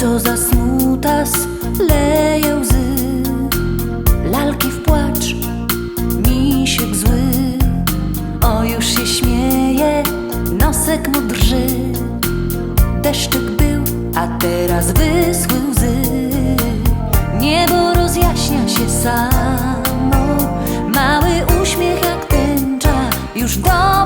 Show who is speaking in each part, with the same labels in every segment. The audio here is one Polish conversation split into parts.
Speaker 1: Co za smutas leje łzy. Lalki w płacz, misiek zły. O już się śmieje, nosek mu drży. Deszczyk był, a teraz wyschły łzy. Niebo rozjaśnia się samo. Mały uśmiech jak tęcza już do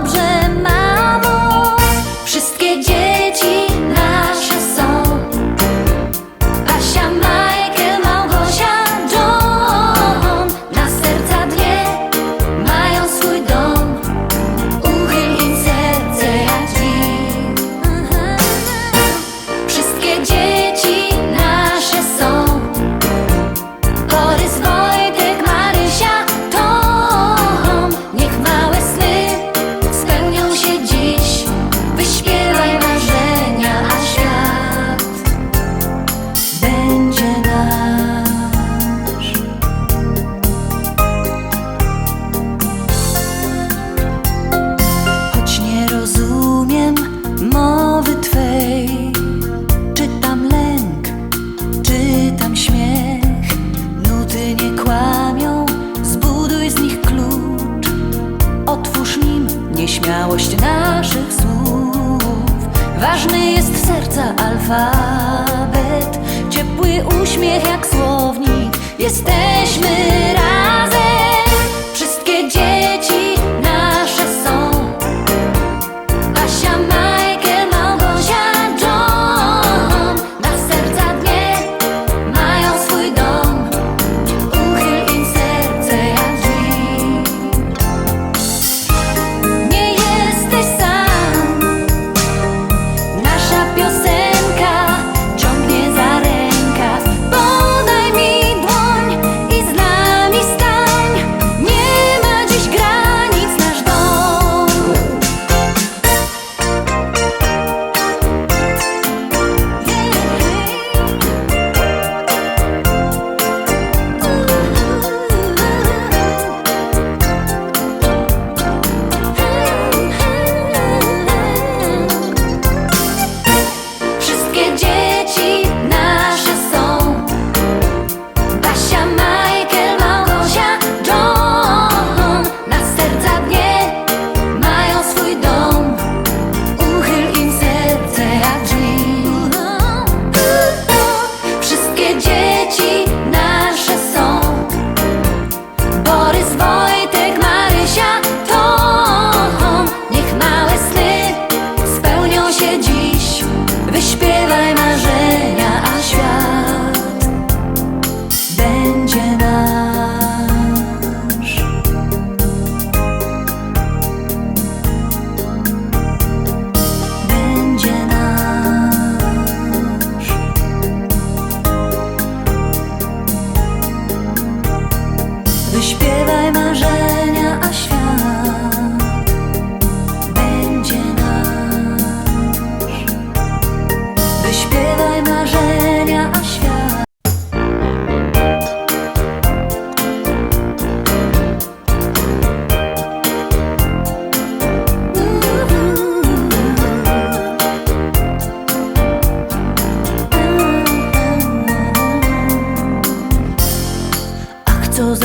Speaker 1: ważny jest serca alfabet. Ciepły uśmiech jak słownik. Jesteśmy razem.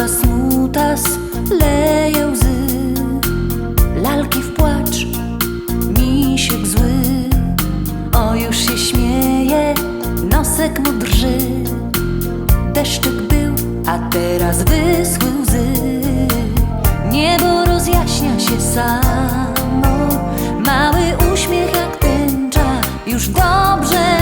Speaker 1: Utas, utas, leje łzy. Lalki w płacz, misiek zły. O już się śmieje, nosek mu drży. Deszczyk był, a teraz wyschły łzy. Niebo rozjaśnia się samo. Mały uśmiech jak tęcza, już dobrze